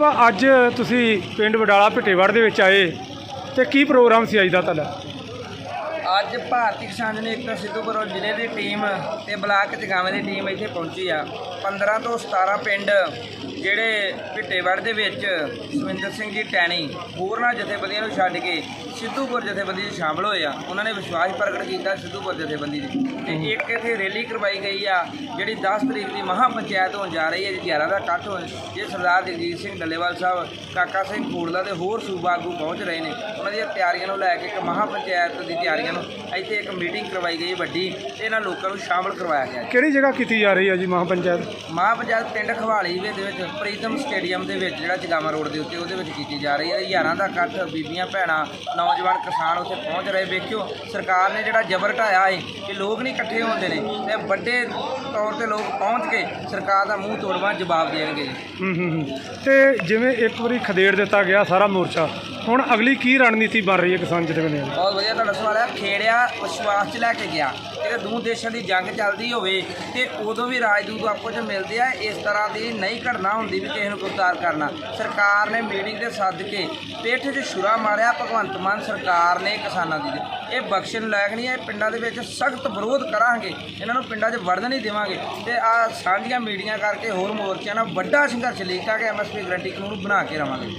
ਅੱਜ ਤੁਸੀਂ ਪਿੰਡ ਵਡਾਲਾ ਭਿੱਟੇਵੜ ਦੇ ਵਿੱਚ ਆਏ ਤੇ ਕੀ ਪ੍ਰੋਗਰਾਮ ਸੀ ਅੱਜ ਦਾ ਤੁਹਾਡਾ? ਅੱਜ ਭਾਰਤੀ ਕਿਸਾਨ ਯੂਨੀਅਨ ਸਿੱਧੂਪੁਰ ਜ਼ਿਲ੍ਹੇ ਦੀ ਟੀਮ ਤੇ ਬਲਾਕ ਚਗਾਵੇਂ ਦੀ ਟੀਮ ਇੱਥੇ ਪਹੁੰਚੀ ਆ। 15 ਤੋਂ 17 ਪਿੰਡ ਜਿਹੜੇ ਭਿੱਟੇਵੜ ਦੇ ਵਿੱਚ ਸੁਰਿੰਦਰ ਸਿੰਘ ਜੀ ਟੈਣੀ ਹੋਰਨਾਂ ਜਥੇਬੰਦੀਆਂ ਨੂੰ ਛੱਡ ਕੇ ਸਿੱਧੂਪੁਰ ਜਥੇਬੰਦੀ 'ਚ ਸ਼ਾਮਲ ਹੋਏ ਆ। ਉਹਨਾਂ ਨੇ ਵਿਸ਼ਵਾਸ ਪ੍ਰਗਟ ਕੀਤਾ ਸਿੱਧੂਪੁਰ ਜਥੇਬੰਦੀ ਦੀ। ਤੇ ਇੱਕ ਇੱਥੇ ਰੈਲੀ ਕਰਵਾਈ ਗਈ ਆ ਜਿਹੜੀ 10 ਤਰੀਕ ਦੀ ਮਹਾ ਪੰਚਾਇਤ ਹੋਣ ਜਾ ਰਹੀ ਹੈ ਜੀ 11 ਦਾ ਇਕੱਠ ਹੋਣ ਜੇ ਸਰਦਾਰ ਜਗਜੀਤ ਸਿੰਘ ਡੱਲੇਵਾਲ ਸਾਹਿਬ ਕਾਕਾ ਸਿੰਘ ਕੋੜਲਾ ਤੇ ਹੋਰ ਸੂਬਾ ਆਗੂ ਪਹੁੰਚ ਰਹੇ ਨੇ ਉਹਨਾਂ ਦੀਆਂ ਤਿਆਰੀਆਂ ਨੂੰ ਲੈ ਕੇ ਇੱਕ ਮਹਾ ਪੰਚਾਇਤ ਦੀ ਤਿਆਰੀਆਂ ਨੂੰ ਇੱਥੇ ਇੱਕ ਮੀਟਿੰਗ ਕਰਵਾਈ ਗਈ ਵੱਡੀ ਤੇ ਇਹਨਾਂ ਲੋਕਾਂ ਨੂੰ ਸ਼ਾਮਲ ਕਰਵਾਇਆ ਗਿਆ ਕਿਹੜੀ ਜਗ੍ਹਾ ਕੀਤੀ ਜਾ ਰਹੀ ਹੈ ਜੀ ਮਹਾਪੰਚਾਇਤ? ਮਹਾ ਪੰਚਾਇਤ ਪਿੰਡ ਖਵਾਲੀ ਦੇ ਵਿੱਚ ਪ੍ਰੀਤਮ ਸਟੇਡੀਅਮ ਦੇ ਵਿੱਚ ਜਿਹੜਾ ਜਗਾਮਾ ਰੋਡ ਦੇ ਉੱਤੇ ਉਹਦੇ ਵਿੱਚ ਕੀਤੀ ਜਾ ਰਹੀ ਹੈ। ਹਜ਼ਾਰਾਂ ਦਾ ਇਕੱਠ ਬੀਬੀਆਂ ਭੈਣਾਂ ਨੌਜਵਾਨ ਕਿਸਾਨ ਉੱਥੇ ਪਹੁੰਚ ਰਹੇ। ਵੇਖਿਓ, ਸਰਕਾਰ ਨੇ ਜਿਹੜਾ ਜਬਰ ਢਾਇਆ ਏ ਕਿ ਲੋਕ ਨਹੀਂ ਇਕੱਠੇ ਹੁੰਦੇ ਨੇ ਤੇ ਵੱਡੇ ਤੌਰ ਤੇ ਲੋਕ ਪਹੁੰਚ ਕੇ ਸਰਕਾਰ ਦਾ ਮੂੰਹ ਤੋੜਵਾ ਜਵਾਬ ਦੇਣਗੇ ਜੀ। ਹੂੰ ਹੂੰ ਹੂੰ। ਤੇ ਜਿਵੇਂ ਇੱਕ ਵਾਰੀ ਖਦੇੜ ਦਿੱਤਾ ਗਿਆ ਸਾਰਾ ਮੋਰਚਾ ਹੁਣ ਅਗਲੀ ਕੀ ਰਣਨੀਤੀ ਬਣ ਰਹੀ ਹੈ ਕਿਸਾਨ ਜਥੇਬੰਦੀਆਂ ਦੀ? ਬਹੁਤ ਵਧੀਆ ਤੁਹਾਡਾ ਸਵਾਲ ਹੈ ਖੇੜਿਆ, ਵਿਸ਼ਵਾਸ 'ਚ ਲੈ ਕੇ ਗਿਆ। ਜਿਹੜੇ ਦੋ ਦੇਸ਼ਾਂ ਦੀ ਜੰਗ ਚੱਲਦੀ ਹੋਵੇ ਤੇ ਉਦੋਂ ਵੀ ਰਾਜਦੂਤ ਆਪੋ 'ਚ ਮਿਲਦੇ ਆ, ਇਸ ਤਰ੍ਹਾਂ ਦੀ ਨਹੀਂ ਘਟਨਾ ਹੁੰਦੀ ਵੀ ਕਿਸੇ ਨੂੰ ਗ੍ਰਿਫਤਾਰ ਕਰਨਾ। ਸਰਕਾਰ ਨੇ ਮੀਟਿੰਗ ਦੇ ਸੱਦ ਕੇ ਪੇਠ 'ਚ ਛੁਰਾ ਮਾਰਿਆ, ਭਗਵੰਤ ਮਾਨ ਸਰਕਾਰ ਨੇ ਕਿਸਾਨਾਂ ਦੀ। ਇਹ ਬਖਸ਼ਣ ਲਾਇਕ ਨਹੀਂ ਹੈ ਪਿੰਡਾਂ ਦੇ ਵਿੱਚ ਸਖਤ ਵਿਰੋਧ ਕਰਾਂਗੇ। ਇਹਨਾਂ ਨੂੰ ਪਿੰਡਾਂ 'ਚ ਵੜਨ ਨਹੀਂ ਦੇਵਾਂਗੇ। ਤੇ ਆ ਸਾਂਝੀਆਂ ਮੀਟਿੰਗਾਂ ਕਰਕੇ ਹੋਰ ਮੋਰਚਿਆਂ ਨਾਲ ਵੱਡਾ ਸੰਘਰਸ਼ ਲੈ ਕੇ ਐਮਐਸਪੀ ਗਰੰਟੀ ਕਾਨੂੰਨ ਬਣਾ ਕੇ ਰਵਾਂਗੇ।